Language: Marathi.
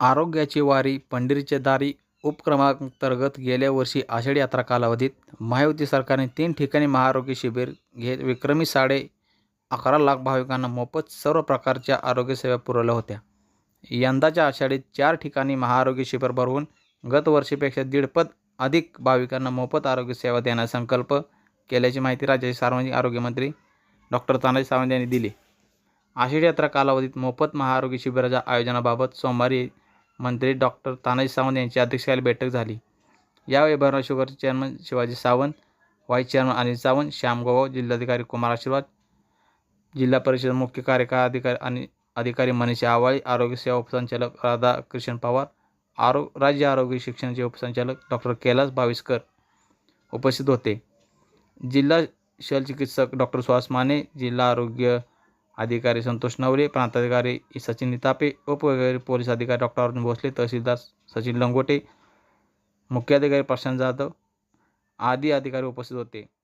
आरोग्याची वारी पंढरीच्या दारी उपक्रमांतर्गत गेल्या वर्षी आषाढी यात्रा कालावधीत महायुती सरकारने तीन ठिकाणी महाआरोग्य शिबिर घेत विक्रमी साडे अकरा लाख भाविकांना मोफत सर्व प्रकारच्या आरोग्यसेवा पुरवल्या होत्या. यंदाच्या आषाढीत चार ठिकाणी महाआरोग्य शिबिर भरवून गतवर्षीपेक्षा दीडपट अधिक भाविकांना मोफत आरोग्यसेवा देण्याचा संकल्प केल्याची माहिती राज्याचे सार्वजनिक आरोग्यमंत्री डॉक्टर तानाजी सावंत यांनी दिली. आषाढी यात्रा कालावधीत मोफत महाआरोग्य शिबिराच्या आयोजनाबाबत सोमवारी मंत्री डॉक्टर तानाजी सावंत यांची अध्यक्षतेखाली बैठक झाली. यावेळी भरणा शुगरचे chairman Shivaji Sawant vice chairman Anil Sawant Shyam Gogav जिल्हाधिकारी कुमार आशीर्वाद जिल्हा परिषद मुख्य कार्यकारी अधिकारी आणि अधिकारी मनीषा आवाळी आरोग्य सेवा उपसंचालक राधाकृष्ण पवार आरो राज्य आरोग्य शिक्षणाचे उपसंचालक डॉक्टर कैलास भाविस्कर उपस्थित होते. जिल्हा शल्यचिकित्सक डॉक्टर सुहास माने जिल्हा आरोग्य अधिकारी संतोष नवले प्रांताधिकारी सचिन नितापे उपविभागीय पोलीस अधिकारी डॉक्टर अर्जुन भोसले तहसीलदार सचिन लंगोटे मुख्याधिकारी प्रशांत जाधव आदी अधिकारी उपस्थित होते.